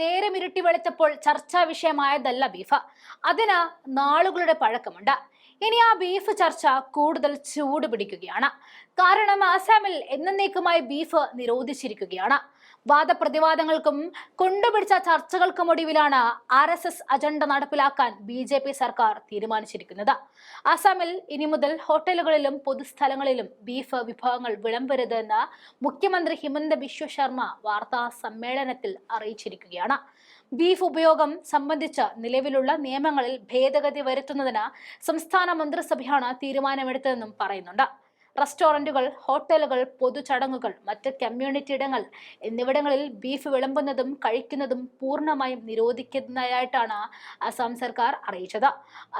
നേരം ഇരുട്ടി വെളുത്തപ്പോൾ ചർച്ചാ വിഷയമായതല്ല ബീഫ്. അതിന് നാളുകളുടെ പഴക്കമുണ്ട്. ഇനി ആ ബീഫ് ചർച്ച കൂടുതൽ ചൂട് പിടിക്കുകയാണ്. കാരണം ആസാമിൽ എന്നേക്കുമായി ബീഫ് നിരോധിച്ചിരിക്കുകയാണ്. വാദപ്രതിവാദങ്ങൾക്കും കൊണ്ടുപിടിച്ച ചർച്ചകൾക്കും ഒടുവിലാണ് ആർ എസ് എസ് അജണ്ട നടപ്പിലാക്കാൻ ബി ജെ പി സർക്കാർ തീരുമാനിച്ചിരിക്കുന്നത്. ആസാമിൽ ഇനി മുതൽ ഹോട്ടലുകളിലും പൊതുസ്ഥലങ്ങളിലും ബീഫ് വിഭവങ്ങൾ വിളമ്പരുതെന്ന് മുഖ്യമന്ത്രി ഹിമന്ത ബിശ്വ ശർമ്മ വാർത്താ സമ്മേളനത്തിൽ അറിയിച്ചിരിക്കുകയാണ് ബീഫ് ഉപയോഗം സംബന്ധിച്ച് നിലവിലുള്ള നിയമങ്ങളിൽ ഭേദഗതി വരുത്തുന്നതിന് സംസ്ഥാന മന്ത്രിസഭയാണ് തീരുമാനമെടുത്തതെന്നും പറയുന്നുണ്ട്. റെസ്റ്റോറന്റുകൾ ഹോട്ടലുകൾ പൊതുചടങ്ങുകൾ മറ്റ് കമ്മ്യൂണിറ്റി ഇടങ്ങൾ എന്നിവിടങ്ങളിൽ ബീഫ് വിളമ്പുന്നതും കഴിക്കുന്നതും പൂർണമായും നിരോധിക്കുന്നതായിട്ടാണ് അസം സർക്കാർ അറിയിച്ചത്.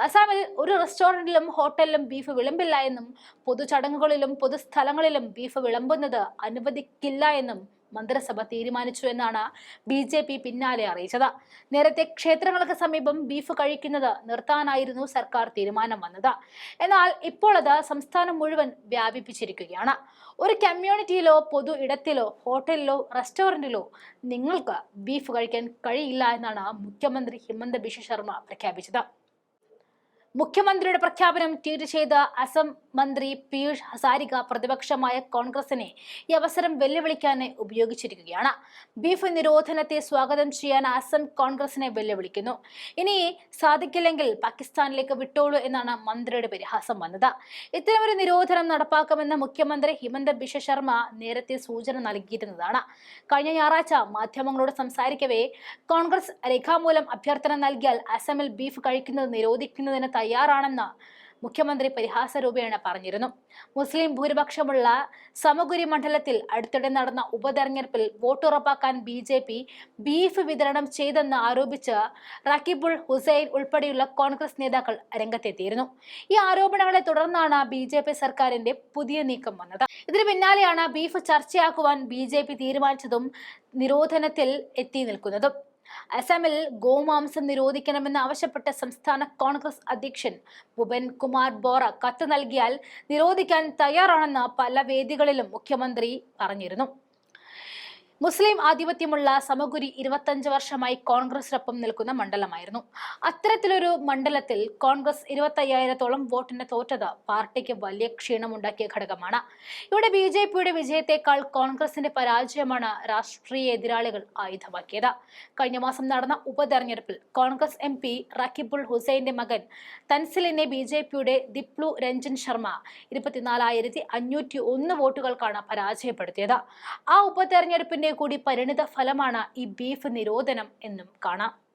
അസാമിൽ ഒരു റെസ്റ്റോറന്റിലും ഹോട്ടലിലും ബീഫ് വിളമ്പില്ല എന്നും പൊതുചടങ്ങുകളിലും പൊതുസ്ഥലങ്ങളിലും ബീഫ് വിളമ്പുന്നത് അനുവദിക്കില്ല എന്നും മന്ത്രിസഭ തീരുമാനിച്ചു എന്നാണ് ബി ജെ പി പിന്നാലെ അറിയിച്ചത്. നേരത്തെ ക്ഷേത്രങ്ങൾക്ക് സമീപം ബീഫ് കഴിക്കുന്നത് നിർത്താനായിരുന്നു സർക്കാർ തീരുമാനം വന്നത്. എന്നാൽ ഇപ്പോൾ അത് സംസ്ഥാനം മുഴുവൻ വ്യാപിപ്പിച്ചിരിക്കുകയാണ്. ഒരു കമ്മ്യൂണിറ്റിയിലോ പൊതു ഇടത്തിലോ ഹോട്ടലിലോ റെസ്റ്റോറന്റിലോ നിങ്ങൾക്ക് ബീഫ് കഴിക്കാൻ കഴിയില്ല എന്നാണ് മുഖ്യമന്ത്രി ഹിമന്ത ബിശ്വ ശർമ്മ പ്രഖ്യാപിച്ചത്. മുഖ്യമന്ത്രിയുടെ പ്രഖ്യാപനം ട്വീറ്റ് ചെയ്ത അസം മന്ത്രി പീയൂഷ് ഹസാരിക പ്രതിപക്ഷമായ കോൺഗ്രസിനെ ഈ അവസരം വെല്ലുവിളിക്കാൻ ഉപയോഗിച്ചിരിക്കുകയാണ്. ബീഫ് നിരോധനത്തെ സ്വാഗതം ചെയ്യാൻ അസം കോൺഗ്രസിനെ വെല്ലുവിളിക്കുന്നു. ഇനി സാധിക്കില്ലെങ്കിൽ പാകിസ്ഥാനിലേക്ക് വിട്ടോളൂ എന്നാണ് മന്ത്രിയുടെ പരിഹാസം വന്നത്. ഇത്തരമൊരു നിരോധനം നടപ്പാക്കുമെന്ന് മുഖ്യമന്ത്രി ഹിമന്ത ബിശ്വ ശർമ്മ നേരത്തെ സൂചന നൽകിയിരുന്നതാണ്. കഴിഞ്ഞ ഞായറാഴ്ച മാധ്യമങ്ങളോട് സംസാരിക്കവേ കോൺഗ്രസ് രേഖാമൂലം അഭ്യർത്ഥന നൽകിയാൽ അസമിൽ ബീഫ് കഴിക്കുന്നത് നിരോധിക്കുന്നതിന് തയ്യാറാണെന്ന് മുഖ്യമന്ത്രി പരിഹാസ രൂപേണ പറഞ്ഞിരുന്നു. മുസ്ലിം ഭൂരിപക്ഷമുള്ള സമഗുരി മണ്ഡലത്തിൽ അടുത്തിടെ നടന്ന ഉപതെരഞ്ഞെടുപ്പിൽ വോട്ടുറപ്പാക്കാൻ ബി ജെ പി ബീഫ് വിതരണം ചെയ്തെന്ന് ആരോപിച്ച് റക്കിബുൾ ഹുസൈൻ ഉൾപ്പെടെയുള്ള കോൺഗ്രസ് നേതാക്കൾ രംഗത്തെത്തിയിരുന്നു ഈ ആരോപണങ്ങളെ തുടർന്നാണ് ബി ജെ പി സർക്കാരിന്റെ പുതിയ നീക്കം വന്നത്. ഇതിനു പിന്നാലെയാണ് ബീഫ് ചർച്ചയാക്കുവാൻ ബി ജെ പി തീരുമാനിച്ചതും നിരോധനത്തിൽ എത്തി നിൽക്കുന്നതും. അസമിൽ ഗോമാംസം നിരോധിക്കണമെന്ന് ആവശ്യപ്പെട്ട സംസ്ഥാന കോൺഗ്രസ് അധ്യക്ഷൻ ഭുപൻ കുമാർ ബോറ കത്ത് നൽകിയാൽ നിരോധിക്കാൻ തയ്യാറാണെന്ന് പല വേദികളിലും മുഖ്യമന്ത്രി പറഞ്ഞിരുന്നു. മുസ്ലിം ആധിപത്യമുള്ള സമഗുരി ഇരുപത്തഞ്ച് വർഷമായി കോൺഗ്രസിനൊപ്പം നിൽക്കുന്ന മണ്ഡലമായിരുന്നു. അത്തരത്തിലൊരു മണ്ഡലത്തിൽ കോൺഗ്രസ് ഇരുപത്തയ്യായിരത്തോളം വോട്ടിന് തോറ്റത് പാർട്ടിക്ക് വലിയ ക്ഷീണമുണ്ടാക്കിയ ഘടകമാണ്. ഇവിടെ ബി ജെ പിയുടെ വിജയത്തെക്കാൾ കോൺഗ്രസിന്റെ പരാജയമാണ് രാഷ്ട്രീയ എതിരാളികൾ ആയുധമാക്കിയത്. കഴിഞ്ഞ മാസം നടന്ന ഉപതെരഞ്ഞെടുപ്പിൽ കോൺഗ്രസ് എം പി റക്കിബുൾ ഹുസൈന്റെ മകൻ തൻസിലിനെ ബി ജെ പിയുടെ ദിപ്ലു രഞ്ജൻ ശർമ്മ ഇരുപത്തിനാലായിരത്തി അഞ്ഞൂറ്റി ഒന്ന് വോട്ടുകൾക്കാണ് പരാജയപ്പെടുത്തിയത്. ആ ഉപതെരഞ്ഞെടുപ്പിന്റെ കൂടി പരിണിത ഫലമാണ് ഈ ബീഫ് നിരോധനം എന്നും കാണാം.